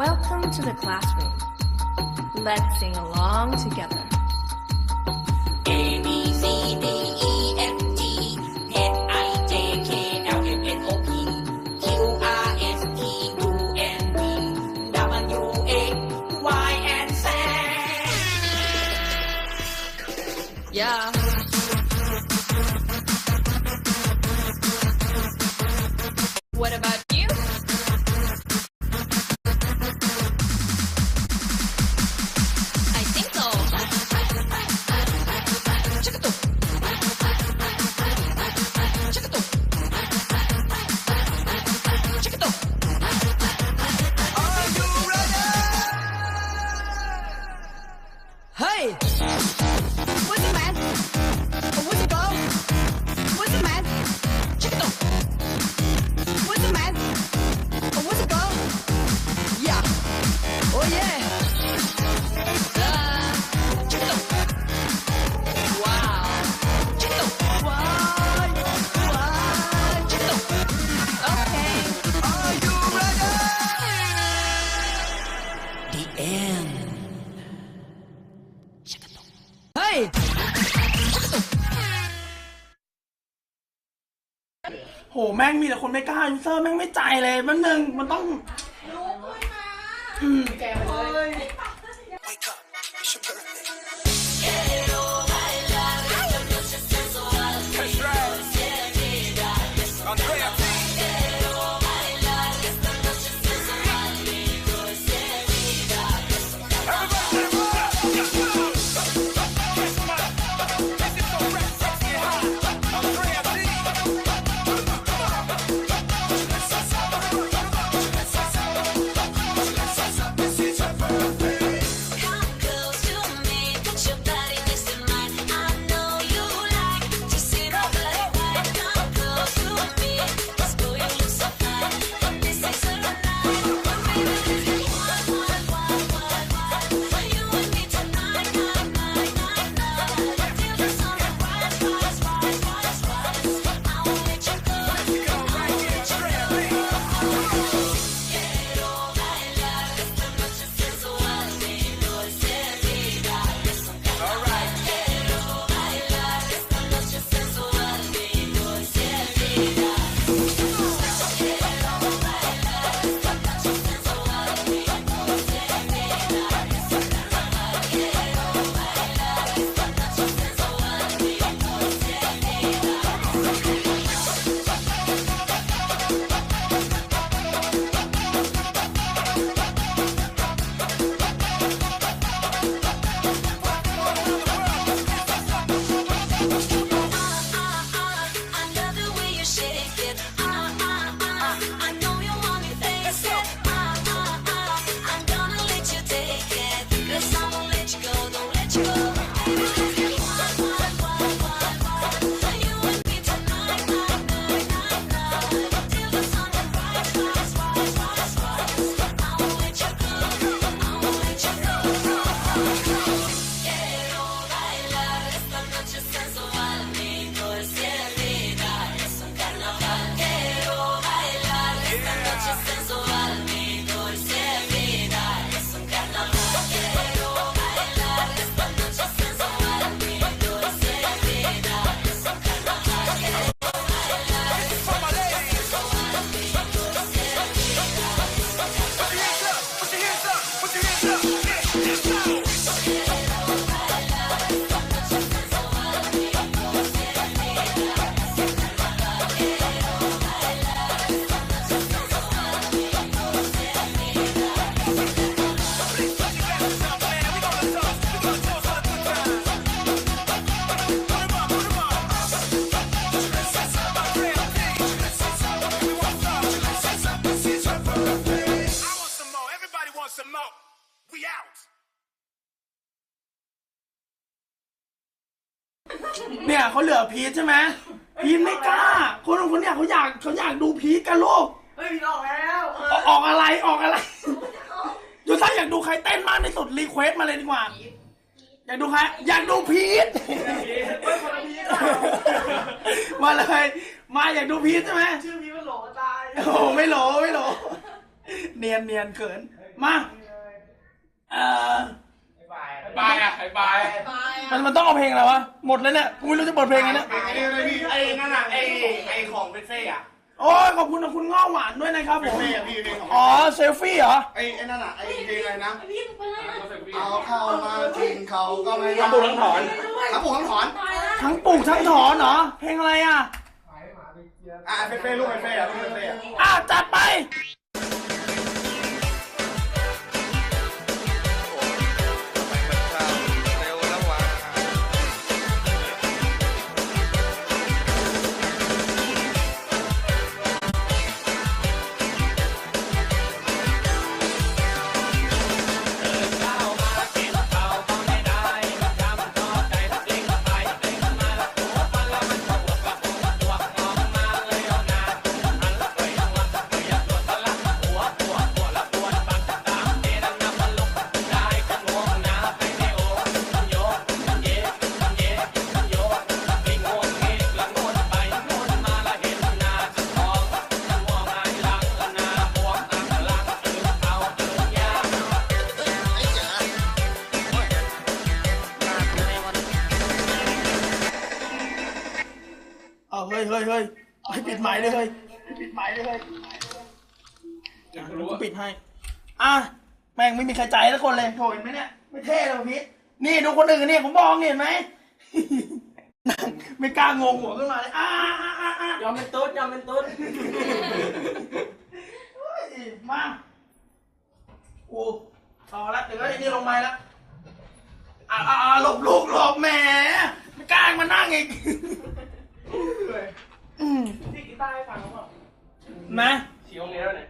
Welcome to the classroom. Let's sing along together. A B C D E F G H I J K L M N O P Q R S T U N V W X Y and Z. Yeah. What about Chica, โหแม่งมีแต่คนไม่กล้ายูเซอร์แม่งไม่ใจายเลยแป๊บนึงมันต้อง Come เนี่ยเขาเหลือพีชใช่ไหมพีชไม่กล้า คนคนเนี่ยเขาอยากเขาอยากดูพีชกันลูกเฮ้ยออกแล้วออกออกอะไรออกอะไรยูซ่าอยากดูใครเต้นมากที่สุดรีเควสมาเลยดีกว่า อยากดูใครอยากดูพีทมาเลย มาอยากดูพีทใช่ไหมชื่อพี่มันโหลตายโอ้โหไม่โหลไม่โหลเนียนเนียนเขินมาเอ่อ บายอะบายมันมันต้องเอาเพลงอะไรวะ หมดแล้วเนี่ยกูไม่รู้จะเปิดเพลงไงเนี่ย ไอ้นี่เลยพี่ไอ้นั่นอะไอ้ไอ้ของเบเซ่อะโอ้ยขอบคุณนะคุณง้อหวานด้วยนะครับผมเซ่อะพี่เพลงของอ๋อเซลฟี่เหรอ ไอ้ไอ้นั่นอะไอ้เพลงอะไรนะเอาเข้ามาทิ้งเขาก็ไม่ทั้งปลูกทั้งถอนทั้งปลูกทั้งถอนทั้งปลูกทั้งถอนเหรอ เพลงอะไรอะ อะเฟ่เฟ่ลูกเฟ่อะลูกเฟ่อะ อะจัดไป ปิดไมค์เลยเฮ้ยให้ปิดไมค์เลยเฮ้ยอะเดี๋ยวกูปิดให้ อะ แม่งไม่มีใครใจสักคนเลยโถเห็นไหมเนี่ย ไม่เท่เลยพี่นี่ดูคนอื่นเนี่ยผมมองเนี่ยเห็นไหมนั่งไม่กล้างงหัวขึ้นมาเลยอ่าอ่าอ่าอ่ายอมเป็นตุ๊ดยอมเป็นตุ๊ดเฮ้ยมาโอ้ต่อแล้วเดี๋ยวก็ไอ้นี่ลงมาแล้วอ่าอ่าอ่าหลบลูกหลบแหมไม่กล้ามานั่งอีกอืม ที่กีตาร์ให้ฟังเขาบอกนะฉี่ตรงนี้แล้วเนี่ย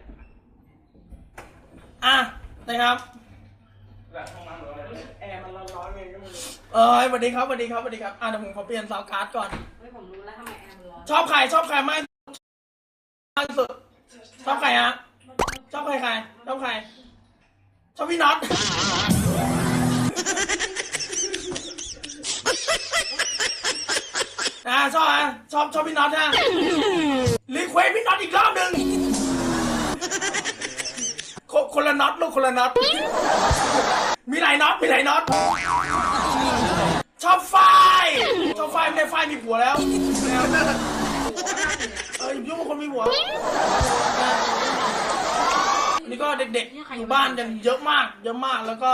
อะนะครับแบบห้องน้ำหรืออะไรแอร์มันร้อนๆไงก็ไม่รู้เออสวัสดีครับสวัสดีครับสวัสดีครับอะเดี๋ยวผมขอเปลี่ยนซาวด์การ์ดก่อนไม่ผมรู้แล้วทำไมแอร์มันร้อนชอบใครชอบใครมากมากที่สุดชอบใครฮะชอบใครใครชอบใครชอบพี่น็อต อ่าชอบอะชอบชอบพี่น็อตฮะรีเควสพี่น็อตอีกรอบหนึ่งคนคนละน็อตลูกคนละน็อตมีหลายน็อตมีหลายน็อตชอบไฟชอบไฟไม่ได้ไฟมีผัวแล้วเออยุ่งกับคนมีผัวอันนี้ก็เด็กๆอยู่บ้านกันเยอะมาก เยอะมากแล้วก็